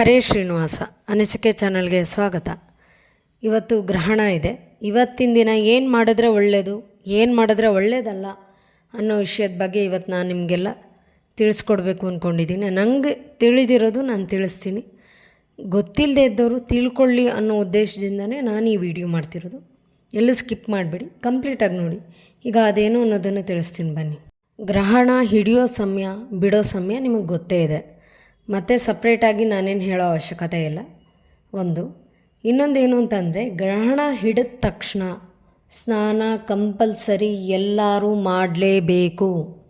ಹರೇ ಶ್ರೀನಿವಾಸ, ಅನಿಸಿಕೆ ಚಾನಲ್ಗೆ ಸ್ವಾಗತ. ಇವತ್ತು ಗ್ರಹಣ ಇದೆ. ಇವತ್ತಿನ ದಿನ ಏನು ಮಾಡಿದ್ರೆ ಒಳ್ಳೆಯದು ಏನು ಮಾಡಿದ್ರೆ ಒಳ್ಳೆಯದಲ್ಲ ಅನ್ನೋ ವಿಷಯದ ಬಗ್ಗೆ ಇವತ್ತು ನಾನು ನಿಮಗೆಲ್ಲ ತಿಳಿಸ್ಕೊಡ್ಬೇಕು ಅಂದ್ಕೊಂಡಿದ್ದೀನಿ ನನಗೆ ತಿಳಿದಿರೋದು ನಾನು ತಿಳಿಸ್ತೀನಿ. ಗೊತ್ತಿಲ್ಲದೆ ಇದ್ದವರು ತಿಳ್ಕೊಳ್ಳಿ ಅನ್ನೋ ಉದ್ದೇಶದಿಂದನೇ ನಾನು ಈ ವಿಡಿಯೋ ಮಾಡ್ತಿರೋದು. ಎಲ್ಲೂ ಸ್ಕಿಪ್ ಮಾಡಬೇಡಿ ಕಂಪ್ಲೀಟಾಗಿ ನೋಡಿ. ಈಗ ಅದೇನು ಅನ್ನೋದನ್ನು ತಿಳಿಸ್ತೀನಿ ಬನ್ನಿ. ಗ್ರಹಣ ಹಿಡಿಯೋ ಸಮಯ, ಬಿಡೋ ಸಮಯ ನಿಮಗೆ ಗೊತ್ತೇ ಇದೆ. ಮತ್ತು ಸಪ್ರೇಟಾಗಿ ನಾನೇನು ಹೇಳೋ ಅವಶ್ಯಕತೆ ಇಲ್ಲ. ಒಂದು, ಇನ್ನೊಂದೇನು ಅಂತಂದರೆ ಗ್ರಹಣ ಹಿಡಿದ ತಕ್ಷಣ ಸ್ನಾನ ಕಂಪಲ್ಸರಿ ಎಲ್ಲರೂ ಮಾಡಲೇಬೇಕು.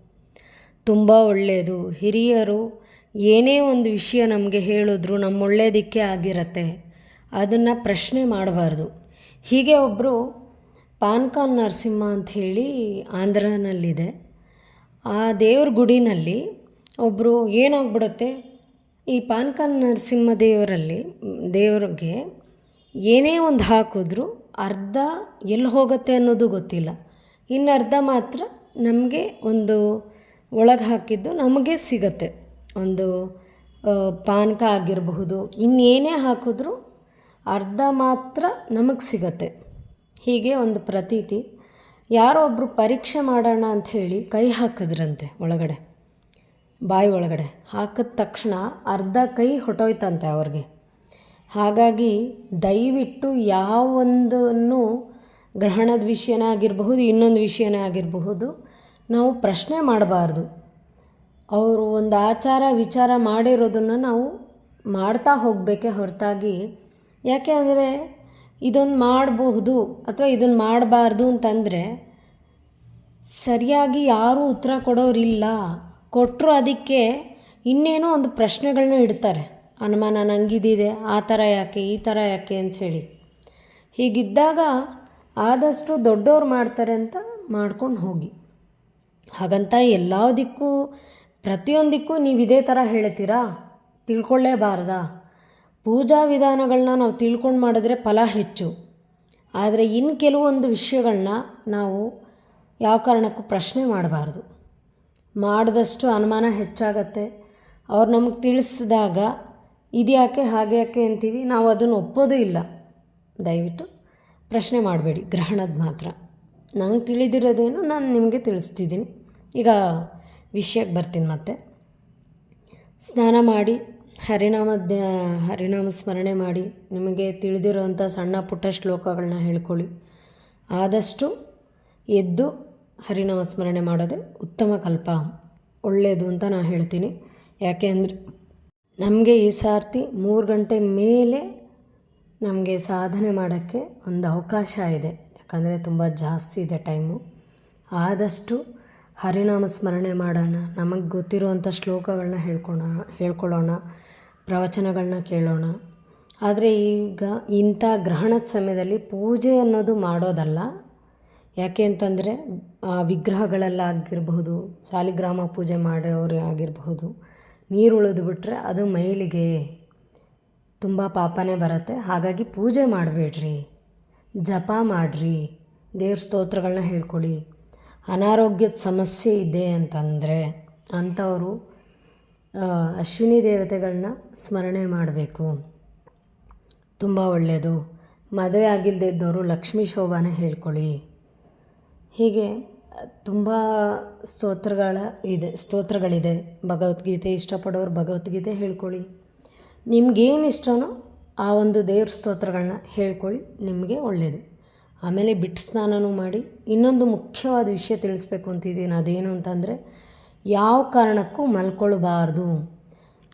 ತುಂಬ ಒಳ್ಳೆಯದು ಹಿರಿಯರು ಏನೇ ಒಂದು ವಿಷಯ ನಮಗೆ ಹೇಳಿದ್ರು ನಮ್ಮ ಒಳ್ಳೇದಿಕ್ಕೆ ಆಗಿರತ್ತೆ. ಅದನ್ನು ಪ್ರಶ್ನೆ ಮಾಡಬಾರ್ದು. ಹೀಗೆ ಒಬ್ಬರು ಪಾನ್ಕಾನ್ ನರಸಿಂಹ ಅಂಥೇಳಿ ಆಂಧ್ರನಲ್ಲಿದೆ. ಆ ದೇವ್ರ ಗುಡಿನಲ್ಲಿ ಒಬ್ಬರು ಏನಾಗ್ಬಿಡುತ್ತೆ? ಈ ಪಾನಕ ನರಸಿಂಹ ದೇವರಲ್ಲಿ ದೇವರಿಗೆ ಏನೇ ಒಂದು ಹಾಕಿದ್ರು ಅರ್ಧ ಎಲ್ಲಿ ಹೋಗುತ್ತೆ ಅನ್ನೋದು ಗೊತ್ತಿಲ್ಲ. ಇನ್ನು ಅರ್ಧ ಮಾತ್ರ ನಮಗೆ ಒಂದು ಒಳಗೆ ಹಾಕಿದ್ದು ನಮಗೆ ಸಿಗತ್ತೆ. ಒಂದು ಪಾನಕ ಆಗಿರಬಹುದು, ಇನ್ನೇನೇ ಹಾಕಿದ್ರೂ ಅರ್ಧ ಮಾತ್ರ ನಮಗೆ ಸಿಗತ್ತೆ. ಹೀಗೆ ಒಂದು ಪ್ರತೀತಿ. ಯಾರೋ ಒಬ್ಬರು ಪರೀಕ್ಷೆ ಮಾಡೋಣ ಅಂಥೇಳಿ ಕೈ ಹಾಕಿದ್ರಂತೆ ಒಳಗಡೆ. ಬಾಯಿ ಒಳಗಡೆ ಹಾಕಿದ ತಕ್ಷಣ ಅರ್ಧ ಕೈ ಹೊಟ್ಟೋಯ್ತಂತೆ ಅವ್ರಿಗೆ. ಹಾಗಾಗಿ ದಯವಿಟ್ಟು ಯಾವೊಂದನ್ನು ಗ್ರಹಣದ ವಿಷಯನೇ ಆಗಿರಬಹುದು, ಇನ್ನೊಂದು ವಿಷಯನೇ ಆಗಿರಬಹುದು, ನಾವು ಪ್ರಶ್ನೆ ಮಾಡಬಾರ್ದು. ಅವರು ಒಂದು ಆಚಾರ ವಿಚಾರ ಮಾಡಿರೋದನ್ನು ನಾವು ಮಾಡ್ತಾ ಹೋಗಬೇಕೆ ಹೊರತಾಗಿ. ಯಾಕೆ ಅಂದರೆ ಇದೊಂದು ಮಾಡಬಹುದು ಅಥವಾ ಇದನ್ನು ಮಾಡಬಾರ್ದು ಅಂತಂದರೆ ಸರಿಯಾಗಿ ಯಾರೂ ಉತ್ತರ ಕೊಡೋರಿಲ್ಲ. ಕೊಟ್ಟರು ಅದಕ್ಕೆ ಇನ್ನೇನೋ ಒಂದು ಪ್ರಶ್ನೆಗಳನ್ನ ಇಡ್ತಾರೆ. ಅನುಮಾನ ನಂಗಿದಿದೆ, ಆ ಥರ ಯಾಕೆ, ಈ ಥರ ಯಾಕೆ ಅಂಥೇಳಿ ಹೀಗಿದ್ದಾಗ ಆದಷ್ಟು ದೊಡ್ಡವ್ರು ಮಾಡ್ತಾರೆ ಅಂತ ಮಾಡ್ಕೊಂಡು ಹೋಗಿ. ಹಾಗಂತ ಎಲ್ಲದಕ್ಕೂ, ಪ್ರತಿಯೊಂದಕ್ಕೂ ನೀವು ಇದೇ ಥರ ಹೇಳ್ತೀರಾ? ತಿಳ್ಕೊಳ್ಳೇಬಾರ್ದಾ? ಪೂಜಾ ವಿಧಾನಗಳನ್ನ ನಾವು ತಿಳ್ಕೊಂಡು ಮಾಡಿದ್ರೆ ಫಲ ಹೆಚ್ಚು. ಆದರೆ ಇನ್ನು ಕೆಲವೊಂದು ವಿಷಯಗಳನ್ನ ನಾವು ಯಾವ ಕಾರಣಕ್ಕೂ ಪ್ರಶ್ನೆ ಮಾಡಬಾರ್ದು. ಮಾಡಿದಷ್ಟು ಅನುಮಾನ ಹೆಚ್ಚಾಗತ್ತೆ. ಅವ್ರು ನಮಗೆ ತಿಳಿಸಿದಾಗ, ಇದ್ಯಾಕೆ ಹಾಗೆ ಯಾಕೆ ಅಂತೀವಿ, ನಾವು ಅದನ್ನು ಒಪ್ಪೋದು ಇಲ್ಲ. ದಯವಿಟ್ಟು ಪ್ರಶ್ನೆ ಮಾಡಬೇಡಿ, ಗ್ರಹಣದ ಮಾತ್ರ. ನಂಗೆ ತಿಳಿದಿರೋದೇನು ನಾನು ನಿಮಗೆ ತಿಳಿಸ್ತಿದ್ದೀನಿ. ಈಗ ವಿಷಯಕ್ಕೆ ಬರ್ತೀನಿ ಮತ್ತೆ. ಸ್ನಾನ ಮಾಡಿ, ಹರಿನಾಮ ಹರಿನಾಮ ಸ್ಮರಣೆ ಮಾಡಿ, ನಿಮಗೆ ತಿಳಿದಿರೋವಂಥ ಸಣ್ಣ ಪುಟ್ಟ ಶ್ಲೋಕಗಳನ್ನ ಹೇಳ್ಕೊಳ್ಳಿ. ಆದಷ್ಟು ಎದ್ದು ಹರಿನಾಮ ಸ್ಮರಣೆ ಮಾಡೋದೇ ಉತ್ತಮ ಕಲ್ಪ. ಒಳ್ಳೆಯದು ಅಂತ ನಾನು ಹೇಳ್ತೀನಿ. ಯಾಕೆ ಅಂದರೆ ನಮಗೆ ಈ ಸಾರ್ತಿ ಮೂರು ಗಂಟೆ ಮೇಲೆ ನಮಗೆ ಸಾಧನೆ ಮಾಡೋಕ್ಕೆ ಒಂದು ಅವಕಾಶ ಇದೆ. ಯಾಕಂದರೆ ತುಂಬ ಜಾಸ್ತಿ ಇದೆ ಟೈಮು. ಆದಷ್ಟು ಹರಿನಾಮ ಸ್ಮರಣೆ ಮಾಡೋಣ. ನಮಗೆ ಗೊತ್ತಿರುವಂಥ ಶ್ಲೋಕಗಳನ್ನ ಹೇಳ್ಕೊಳ ಹೇಳ್ಕೊಳ್ಳೋಣ. ಪ್ರವಚನಗಳನ್ನ ಕೇಳೋಣ. ಆದರೆ ಈಗ ಇಂಥ ಗ್ರಹಣದ ಸಮಯದಲ್ಲಿ ಪೂಜೆ ಅನ್ನೋದು ಮಾಡೋದಲ್ಲ. ಯಾಕೆ ಅಂತಂದರೆ, ಆ ವಿಗ್ರಹಗಳಲ್ಲಾಗಿರಬಹುದು ಸಾಲಿಗ್ರಾಮ ಪೂಜೆ ಮಾಡೋರು ಆಗಿರಬಹುದು ನೀರು ಉಳಿದು ಬಿಟ್ಟರೆ ಅದು ಮೈಲಿಗೆ ತುಂಬ ಪಾಪನೇ ಬರುತ್ತೆ. ಹಾಗಾಗಿ ಪೂಜೆ ಮಾಡಬೇಡ್ರಿ, ಜಪ ಮಾಡಿರಿ, ದೇವ್ರ ಸ್ತೋತ್ರಗಳನ್ನ ಹೇಳ್ಕೊಳ್ಳಿ. ಅನಾರೋಗ್ಯದ ಸಮಸ್ಯೆ ಇದೆ ಅಂತಂದರೆ, ಅಂಥವರು ಅಶ್ವಿನಿ ದೇವತೆಗಳನ್ನ ಸ್ಮರಣೆ ಮಾಡಬೇಕು. ತುಂಬ ಒಳ್ಳೆಯದು ಮದುವೆ ಆಗಿಲ್ಲದೆ ಇದ್ದವರು ಲಕ್ಷ್ಮೀ ಶೋಭಾನ ಹೇಳ್ಕೊಳ್ಳಿ. ಹೀಗೆ ತುಂಬ ಸ್ತೋತ್ರಗಳ ಇದೆ, ಸ್ತೋತ್ರಗಳಿದೆ. ಭಗವದ್ಗೀತೆ ಇಷ್ಟಪಡೋರು ಭಗವದ್ಗೀತೆ ಹೇಳ್ಕೊಳ್ಳಿ. ನಿಮ್ಗೇನು ಇಷ್ಟನೋ ಆ ಒಂದು ದೇವ್ರ ಸ್ತೋತ್ರಗಳನ್ನ ಹೇಳ್ಕೊಳ್ಳಿ, ನಿಮಗೆ ಒಳ್ಳೆಯದು ಆಮೇಲೆ ಬಿಟ್ಟು ಸ್ನಾನನೂ ಮಾಡಿ, ಇನ್ನೊಂದು ಮುಖ್ಯವಾದ ವಿಷಯ ತಿಳಿಸ್ಬೇಕು ಅಂತಿದ್ದೀನಿ. ಅದೇನು ಅಂತಂದರೆ, ಯಾವ ಕಾರಣಕ್ಕೂ ಮಲ್ಕೊಳ್ಬಾರ್ದು.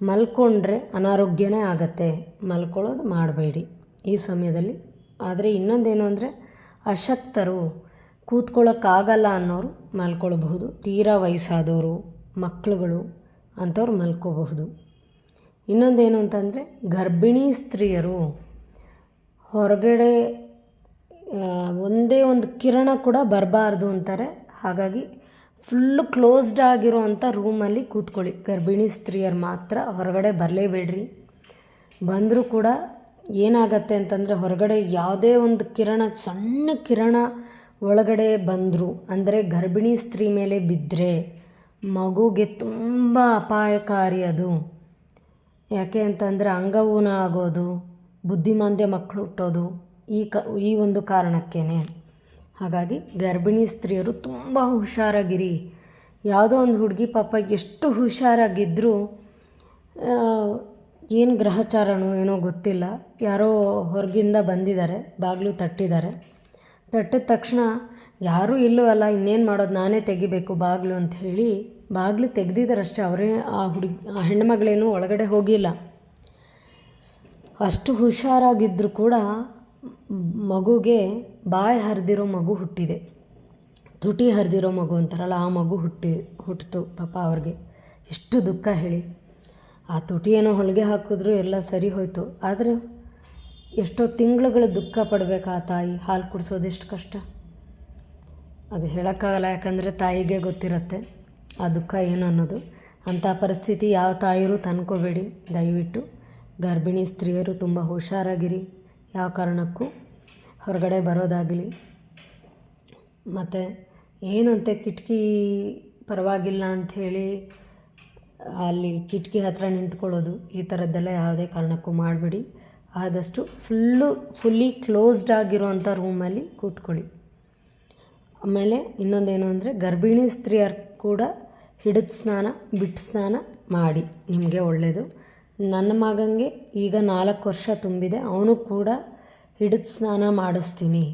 ಮಲ್ಕೊಂಡ್ರೆ ಅನಾರೋಗ್ಯನೇ ಆಗತ್ತೆ. ಮಲ್ಕೊಳ್ಳೋದು ಮಾಡಬೇಡಿ ಈ ಸಮಯದಲ್ಲಿ. ಆದರೆ ಇನ್ನೊಂದೇನು ಅಂದರೆ, ಅಶಕ್ತರು. ಕೂತ್ಕೊಳ್ಳೋಕ್ಕಾಗಲ್ಲ ಅನ್ನೋರು ಮಲ್ಕೊಳ್ಬಹುದು. ತೀರಾ ವಯಸ್ಸಾದವರು ಮಕ್ಕಳುಗಳು ಅಂಥವ್ರು ಮಲ್ಕೋಬಹುದು. ಇನ್ನೊಂದೇನು ಅಂತಂದರೆ, ಗರ್ಭಿಣಿ ಸ್ತ್ರೀಯರು ಹೊರಗಡೆ ಒಂದೇ ಒಂದು ಕಿರಣ ಕೂಡ ಬರಬಾರ್ದು ಅಂತಾರೆ. ಹಾಗಾಗಿ ಫುಲ್ಲು ಕ್ಲೋಸ್ಡ್ ಆಗಿರೋವಂಥ ರೂಮಲ್ಲಿ ಕೂತ್ಕೊಳ್ಳಿ. ಗರ್ಭಿಣಿ ಸ್ತ್ರೀಯರು ಮಾತ್ರ ಹೊರಗಡೆ ಬರಲೇಬೇಡ್ರಿ. ಬಂದರೂ ಕೂಡ ಏನಾಗತ್ತೆ ಅಂತಂದರೆ, ಹೊರಗಡೆ ಯಾವುದೇ ಒಂದು ಕಿರಣ, ಸಣ್ಣ ಕಿರಣ ಒಳಗಡೆ ಬಂದರು. ಅಂದರೆ ಗರ್ಭಿಣಿ ಸ್ತ್ರೀ ಮೇಲೆ ಬಿದ್ದರೆ ಮಗುಗೆ ತುಂಬ ಅಪಾಯಕಾರಿ ಅದು. ಯಾಕೆ ಅಂತಂದರೆ ಅಂಗವೂನ ಆಗೋದು, ಬುದ್ಧಿಮಾಂದ್ಯ ಮಕ್ಕಳು ಹುಟ್ಟೋದು ಈ ಕ, ಈ ಒಂದು ಕಾರಣಕ್ಕೇ ಹಾಗಾಗಿ ಗರ್ಭಿಣಿ ಸ್ತ್ರೀಯರು ತುಂಬ ಹುಷಾರಾಗಿರಿ. ಯಾವುದೋ ಒಂದು ಹುಡುಗಿ ಪಾಪ ಎಷ್ಟು ಹುಷಾರಾಗಿದ್ದರೂ ಏನು ಗ್ರಹಚಾರನೋ ಏನೋ ಗೊತ್ತಿಲ್ಲ. ಯಾರೋ ಹೊರಗಿಂದ ಬಂದಿದ್ದಾರೆ, ಬಾಗಿಲು ತಟ್ಟಿದ್ದಾರೆ. ತಟ್ಟಿದ ತಕ್ಷಣ, ಯಾರೂ ಇಲ್ಲವಲ್ಲ ಇನ್ನೇನು ಮಾಡೋದು ನಾನೇ ತೆಗಿಬೇಕು ಬಾಗಿಲು ಅಂತ ಹೇಳಿ ಬಾಗಿಲು ತೆಗೆದಿದ್ದಾರಷ್ಟೇ ಅವರೇ, ಆ ಹುಡುಗಿ, ಆ ಹೆಣ್ಮಗಳೇನು ಒಳಗಡೆ ಹೋಗಿಲ್ಲ. ಅಷ್ಟು ಹುಷಾರಾಗಿದ್ದರೂ ಕೂಡ ಮಗುಗೆ ಬಾಯಿ ಹರಿದಿರೋ ಮಗು ಹುಟ್ಟಿದೆ. ತುಟಿ ಹರಿದಿರೋ ಮಗು ಅಂತಾರಲ್ಲ, ಆ ಮಗು ಹುಟ್ಟಿ ಹುಟ್ಟಿತು ಪಾಪ ಅವ್ರಿಗೆ. ಎಷ್ಟು ದುಃಖ ಹೇಳಿ. ಆ ತುಟಿಯೇನೋ ಹೊಲಿಗೆ ಹಾಕಿದ್ರು ಎಲ್ಲ ಸರಿ ಹೋಯಿತು. ಆದರೆ ಎಷ್ಟೋ ತಿಂಗಳುಗಳು ದುಃಖ ಪಡಬೇಕು ಆ ತಾಯಿ, ಹಾಲು ಕುಡಿಸೋದು ಎಷ್ಟು ಕಷ್ಟ. ಅದು ಹೇಳೋಕ್ಕಾಗಲ್ಲ, ಯಾಕಂದರೆ ತಾಯಿಗೆ ಗೊತ್ತಿರುತ್ತೆ ಆ ದುಃಖ ಏನು ಅನ್ನೋದು. ಅಂಥ ಪರಿಸ್ಥಿತಿ ಯಾವ ತಾಯಿಯರು ತಂದ್ಕೋಬೇಡಿ ದಯವಿಟ್ಟು ಗರ್ಭಿಣಿ ಸ್ತ್ರೀಯರು ತುಂಬ ಹುಷಾರಾಗಿರಿ. ಯಾವ ಕಾರಣಕ್ಕೂ ಹೊರಗಡೆ ಬರೋದಾಗಲಿ. ಮತ್ತು ಏನಂತೆ ಕಿಟಕಿ ಪರವಾಗಿಲ್ಲ ಅಂಥೇಳಿ ಅಲ್ಲಿ ಕಿಟಕಿ ಹತ್ರ ನಿಂತ್ಕೊಳ್ಳೋದು ಈ ಥರದ್ದೆಲ್ಲ ಯಾವುದೇ ಕಾರಣಕ್ಕೂ ಮಾಡಬೇಡಿ. ಆದಷ್ಟು ಫುಲ್ಲು ಫುಲ್ಲಿ ಕ್ಲೋಸ್ಡ್ ಆಗಿರುವಂಥ ರೂಮಲ್ಲಿ ಕೂತ್ಕೊಳ್ಳಿ. ಆಮೇಲೆ ಇನ್ನೊಂದೇನು ಅಂದರೆ ಗರ್ಭಿಣಿ ಸ್ತ್ರೀಯರು ಕೂಡ ಹಿಡಿದ ಸ್ನಾನ, ಬಿಟ್ಟು ಸ್ನಾನ ಮಾಡಿ. ನಿಮಗೆ ಒಳ್ಳೆಯದು ನನ್ನ ಮಗನಿಗೆ ಈಗ ನಾಲ್ಕು ವರ್ಷ ತುಂಬಿದೆ. ಅವನು ಕೂಡ ಹಿಡಿದ ಸ್ನಾನ ಮಾಡಿಸ್ತೀನಿ.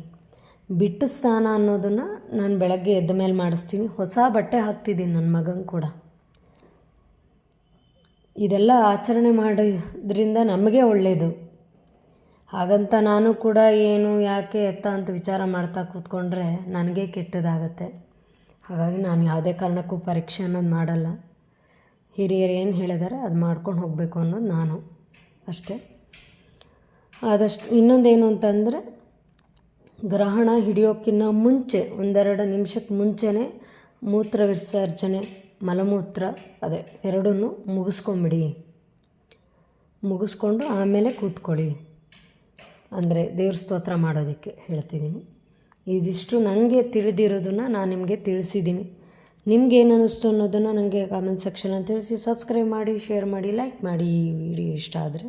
ಬಿಟ್ಟು ಸ್ನಾನ ಅನ್ನೋದನ್ನು ನಾನು ಬೆಳಗ್ಗೆ ಎದ್ದ ಮೇಲೆ ಮಾಡಿಸ್ತೀನಿ. ಹೊಸ ಬಟ್ಟೆ ಹಾಕ್ತಿದ್ದೀನಿ ನನ್ನ ಮಗಂಗೆ ಕೂಡ. ಇದೆಲ್ಲ ಆಚರಣೆ ಮಾಡೋದ್ರಿಂದ ನಮಗೆ ಒಳ್ಳೆಯದು ಹಾಗಂತ ನಾನು ಕೂಡ ಏನು ಯಾಕೆ ಎತ್ತ ಅಂತ ವಿಚಾರ ಮಾಡ್ತಾ ಕೂತ್ಕೊಂಡ್ರೆ ನನಗೆ ಕೆಟ್ಟದಾಗತ್ತೆ. ಹಾಗಾಗಿ ನಾನು ಯಾವುದೇ ಕಾರಣಕ್ಕೂ ಪರೀಕ್ಷೆ ಅನ್ನೋದು ಮಾಡಲ್ಲ. ಹಿರಿಯರು ಏನು ಹೇಳಿದ್ದಾರೆ ಅದು ಮಾಡ್ಕೊಂಡು ಹೋಗಬೇಕು ಅನ್ನೋದು ನಾನು ಅಷ್ಟೇ. ಆದಷ್ಟು ಇನ್ನೊಂದೇನು ಅಂತಂದರೆ, ಗ್ರಹಣ ಹಿಡಿಯೋಕ್ಕಿಂತ ಮುಂಚೆ, ಒಂದೆರಡು ನಿಮಿಷಕ್ಕೆ ಮುಂಚೆನೇ ಮೂತ್ರ ವಿಸರ್ಜನೆ, ಮಲಮೂತ್ರ, ಅದೇ ಎರಡನ್ನೂ ಮುಗಿಸ್ಕೊಂಬಿಡಿ. ಮುಗಿಸ್ಕೊಂಡು ಆಮೇಲೆ ಕೂತ್ಕೊಳ್ಳಿ. ಅಂದರೆ ದೇವ್ರ ಸ್ತೋತ್ರ ಮಾಡೋದಕ್ಕೆ ಹೇಳ್ತಿದ್ದೀನಿ. ಇದಿಷ್ಟು ನನಗೆ ತಿಳಿದಿರೋದನ್ನು ನಾನು ನಿಮಗೆ ತಿಳಿಸಿದ್ದೀನಿ. ನಿಮ್ಗೆ ಏನು ಅನ್ನಿಸ್ತು ಅನ್ನೋದನ್ನು ನನಗೆ ಕಾಮೆಂಟ್ ಸೆಕ್ಷನಲ್ಲಿ ತಿಳಿಸಿ ಸಬ್ಸ್ಕ್ರೈಬ್ ಮಾಡಿ ಶೇರ್ ಮಾಡಿ ಲೈಕ್ ಮಾಡಿ ಈ ವಿಡಿಯೋ ಇಷ್ಟ ಆದರೆ.